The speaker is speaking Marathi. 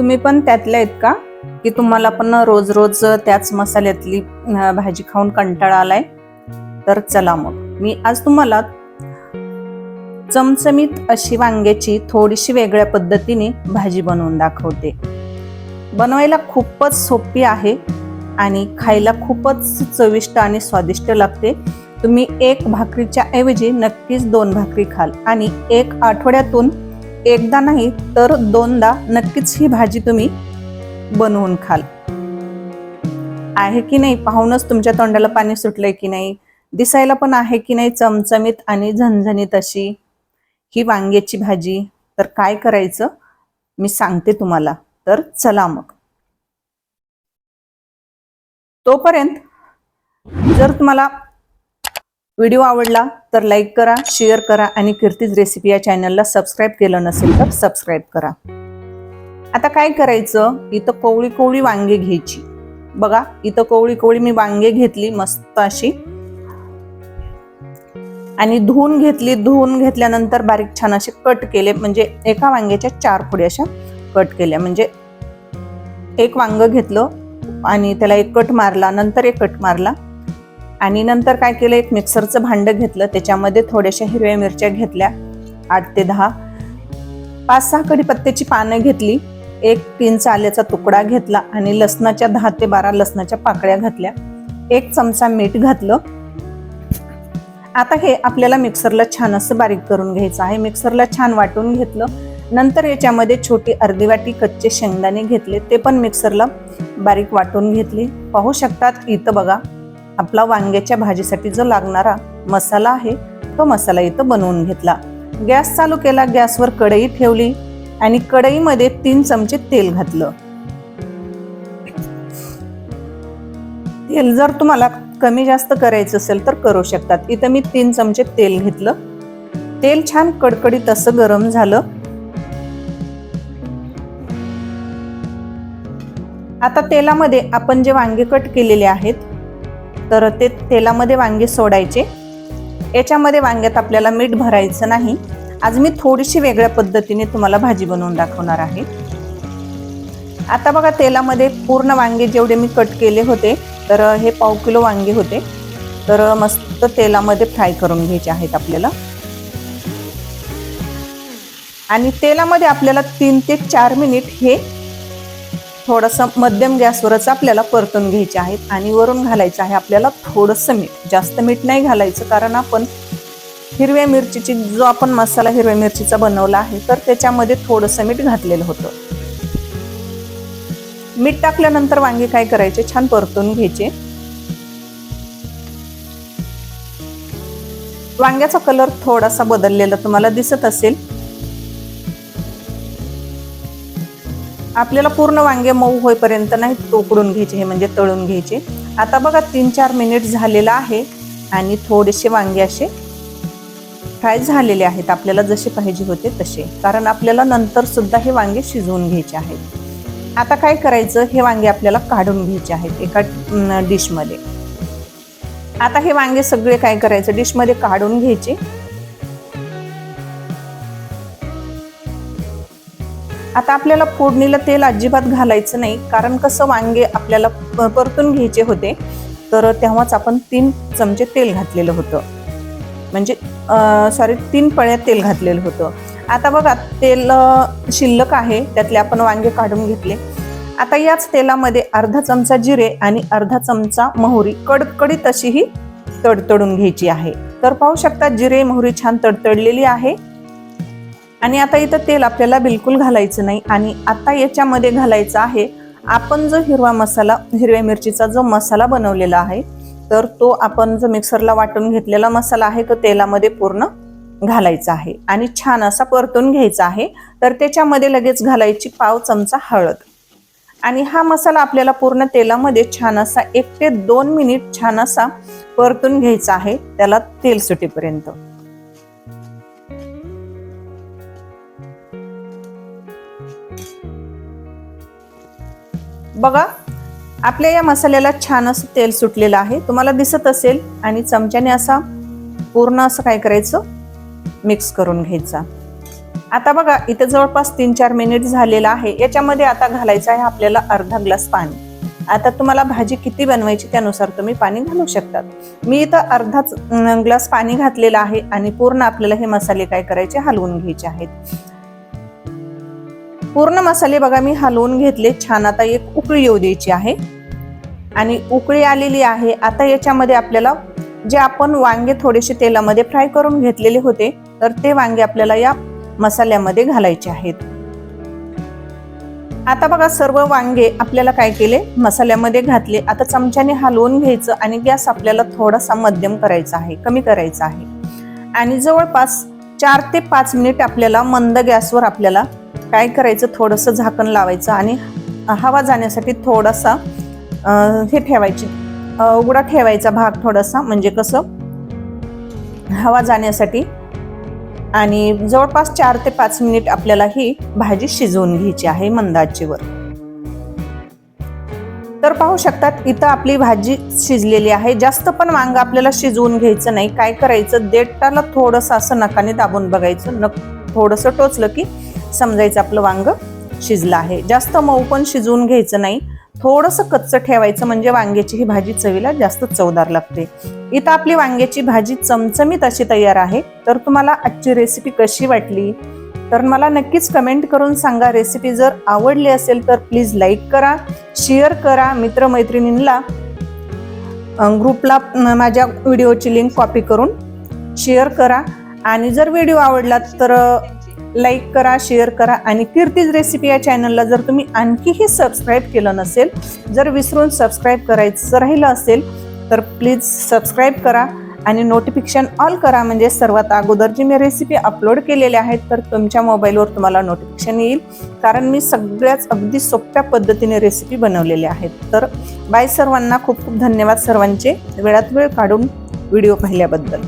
तुम्ही पण त्यातल्या आहेत का की तुम्हाला पण रोज रोज त्याच मसाल्यातली भाजी खाऊन कंटाळा आलाय. तर चला मग. मी आज तुम्हाला चमचमीत अशी वांग्याची थोडीशी वेगळ्या पद्धतीने भाजी बनवून दाखवते. बनवायला खूपच सोपी आहे आणि खायला खूपच चविष्ट आणि स्वादिष्ट लागते. तुम्ही एक भाकरीच्या ऐवजी नक्कीच दोन भाकरी खाल आणि एक आठवड्यातून एकदा नाही तर दोनदा नक्कीच ही भाजी तुम्ही बनवून खाल. आहे की नाही? पाहूनच तुमच्या तोंडाला पाणी सुटलंय की नाही? दिसायला पण आहे की नाही चमचमीत आणि झणझणीत अशी ही वांग्याची भाजी? तर काय करायचं? मी सांगते तुम्हाला. तर चला मग. तोपर्यंत जर तुम्हाला व्हिडिओ आवडला तर लाईक करा शेअर करा आणि कीर्तीज रेसिपी या चॅनलला सबस्क्राईब केलं नसेल तर सबस्क्राईब करा. आता काय करायचं? इथं कोवळी कोवळी वांगे घ्यायची. बघा इथं कोवळी कोवळी मी वांगे घेतली मस्त अशी. आणि धुवून घेतली धुवून घेतल्यानंतर बारीक छान असे कट केले म्हणजे एका वांग्याच्या चार पुढे अशा कट केल्या. म्हणजे एक वांग घेतलं आणि त्याला एक कट मारला नंतर एक कट मारला. आणि नंतर काय केलं एक मिक्सरचं भांडं घेतलं त्याच्यामध्ये थोड्याशा हिरव्या मिरच्या घेतल्या आठ ते दहा. पाच सहा कडीपत्त्याची पानं घेतली एक तीन आल्याचा तुकडा घेतला आणि लसणाच्या दहा ते बारा लसणाच्या पाकळ्या घातल्या. एक चमचा मीठ घातलं. आता हे आपल्याला मिक्सरला छान असं बारीक करून घ्यायचं आहे. मिक्सरला छान वाटून घेतलं. नंतर याच्यामध्ये छोटी अर्धी वाटी कच्चे शेंगदाणे घेतले. ते पण मिक्सरला बारीक वाटून घेतली. पाहू शकतात इथं बघा. आपला वांग्याच्या भाजीसाठी जो लागणारा मसाला आहे तो मसाला इथं बनवून घेतला. गॅस चालू केला गॅसवर कढई ठेवली आणि कढईमध्ये तीन चमचे तेल घातलं. तेल जर तुम्हाला कमी जास्त करायचं असेल तर करू शकतात. इथं मी तीन चमचे तेल घेतलं. तेल छान कडकडीत असं गरम झालं. आता तेलामध्ये आपण जे वांगे कट केलेले आहेत तर ते तेलामध्ये वांगे सोडायचे. याच्यामध्ये वांग्यात आपल्याला मीठ भरायचं नाही. आज मी थोडीशी वेगळ्या पद्धतीने तुम्हाला भाजी बनवून दाखवणार आहे. आता बघा तेलामध्ये पूर्ण वांगे जेवढे मी कट केले होते तर हे पाव किलो वांगे होते. तर मस्त तेलामध्ये फ्राय करून घ्यायचे आहेत आपल्याला. आणि तेलामध्ये आपल्याला तीन ते चार मिनिट हे थोडंसं मध्यम गॅसवरच आपल्याला परतून घ्यायचे आहेत आणि वरून घालायचं आहे आपल्याला थोडंसं मीठ. जास्त मीठ नाही घालायचं कारण आपण हिरव्या मिरचीची जो आपण मसाला हिरव्या मिरचीचा बनवला आहे तर त्याच्यामध्ये थोडंसं मीठ घातलेलं होतं. मीठ टाकल्यानंतर वांगे काय करायचे? छान परतून घ्यायचे. वांग्याचा कलर थोडासा बदललेला तुम्हाला दिसत असेल. आपल्याला पूर्ण वांगे मऊ होईपर्यंत नाही तोकडून घ्यायचे हे म्हणजे तळून घ्यायचे. आता बघा तीन चार मिनिट झालेलं आहे आणि थोडेसे वांगे असे फ्राय झालेले आहेत. आपल्याला जसे पाहिजे होते तसे. कारण आपल्याला नंतर सुद्धा हे वांगे शिजवून घ्यायचे आहेत. आता काय करायचं? हे वांगे आपल्याला काढून घ्यायचे आहेत एका डिशमध्ये आता हे वांगे सगळे काय करायचं? डिशमध्ये काढून घ्यायचे. आता आपल्याला फोडणीला तेल अजिबात घालायचं नाही कारण कसं वांगे आपल्याला प- परतून घ्यायचे होते तर तेव्हाच आपण तीन चमचे तेल घातलेलं होतं. म्हणजे सॉरी तीन पळ्या तेल घातलेलं होतं. आता बघा तेल शिल्लक आहे त्यातले आपण वांगे काढून घेतले. आता याच तेलामध्ये अर्धा चमचा जिरे आणि अर्धा चमचा मोहरी कडकडीत तशीही तडतडून घ्यायची आहे. तर पाहू शकता जिरे मोहरी छान तडतडलेली आहे. आणि आता इथं तेल आपल्याला बिलकुल घालायचं नाही आणि आता याच्यामध्ये घालायचं आहे आपण जो हिरवा मसाला हिरव्या मिरचीचा जो मसाला बनवलेला आहे तर तो आपण जो मिक्सरला वाटून घेतलेला मसाला आहे तो तेलामध्ये पूर्ण घालायचा आहे आणि छान असा परतून घ्यायचा आहे. तर त्याच्यामध्ये लगेच घालायची पाव चमचा हळद. आणि हा मसाला आपल्याला पूर्ण तेलामध्ये छान असा एक ते दोन मिनिट छान असा परतून घ्यायचा आहे त्याला तेल सुटेपर्यंत. बघा आपल्या या मसाल्याला छान असं तेल सुटलेलं आहे. तुम्हाला दिसत असेल आणि चमच्याने असा पूर्ण असं काय करायचं? मिक्स करून घ्यायचा. आता बघा इथे जवळपास तीन चार मिनिट झालेला आहे. याच्यामध्ये आता घालायचं आहे आपल्याला अर्धा ग्लास पाणी. आता तुम्हाला भाजी किती बनवायची त्यानुसार तुम्ही पाणी घालू शकतात. मी इथं अर्धाच ग्लास पाणी घातलेलं आहे आणि पूर्ण आपल्याला हे मसाले काय करायचे हलवून घ्यायचे आहेत. पूर्ण मसाले बघा मी हलवून घेतले. छान आता एक उकळी येऊ द्यायची आहे. आणि उकळी आलेली आहे. आता याच्यामध्ये आपल्याला जे आपण वांगे थोडेसे तेलामध्ये फ्राय करून घेतलेले होते तर ते वांगे आपल्याला या मसाल्यामध्ये घालायचे आहेत. आता बघा सर्व वांगे आपल्याला काय केले? मसाल्यामध्ये घातले. आता चमच्याने हलवून घ्यायचं आणि गॅस आपल्याला थोडासा मध्यम करायचा आहे कमी करायचा आहे. आणि जवळपास चार ते पाच मिनिट आपल्याला मंद गॅसवर आपल्याला काय करायचं? थोडंसं झाकण लावायचं आणि हवा जाण्यासाठी थोडासा हे ठेवायची. उघडा ठेवायचा भाग थोडासा म्हणजे कसं? हवा जाण्यासाठी आणि जवळपास चार ते पाच मिनिट आपल्याला ही भाजी शिजवून घ्यायची आहे मंदाचीवर तर पाहू शकतात इथं आपली भाजी शिजलेली आहे. जास्त पण वांग आपल्याला शिजवून घ्यायचं नाही. काय करायचं? देठाला थोडंसं असं नकाने दाबून बघायचं. नक थोडंसं टोचलं की समजायचं आपलं वांग शिजलं आहे. जास्त मऊ पण शिजवून घ्यायचं नाही. थोडंसं कच्चं ठेवायचं म्हणजे वांग्याची ही भाजी चवीला जास्त चवदार लागते. इथं आपली वांग्याची भाजी चमचमीत अशी तयार आहे. तर तुम्हाला आजची रेसिपी कशी वाटली? तर मला नक्कीच कमेंट करून सांगा. रेसिपी जर आवडली असेल तर प्लीज लाईक करा शेअर करा. मित्रमैत्रिणींना ग्रुपला माझ्या व्हिडिओची लिंक कॉपी करून शेअर करा. आणि जर व्हिडिओ आवडला तर लाईक करा शेअर करा आणि कीर्तीज रेसिपी या चॅनलला जर तुम्ही आणखीही सबस्क्राईब केलं नसेल जर विसरून सबस्क्राईब करायचं राहिलं असेल तर प्लीज सबस्क्राईब करा आणि नोटिफिकेशन ऑल करा. म्हणजे सर्वात अगोदर जी मी रेसिपी अपलोड केलेल्या आहेत तर तुमच्या मोबाईलवर तुम्हाला नोटिफिकेशन येईल. कारण मी सगळ्याच अगदी सोप्या पद्धतीने रेसिपी बनवलेल्या आहेत. तर बाय सर्वांना खूप खूप धन्यवाद सर्वांचे. वेळात वेळ काढून व्हिडिओ पाहिल्याबद्दल.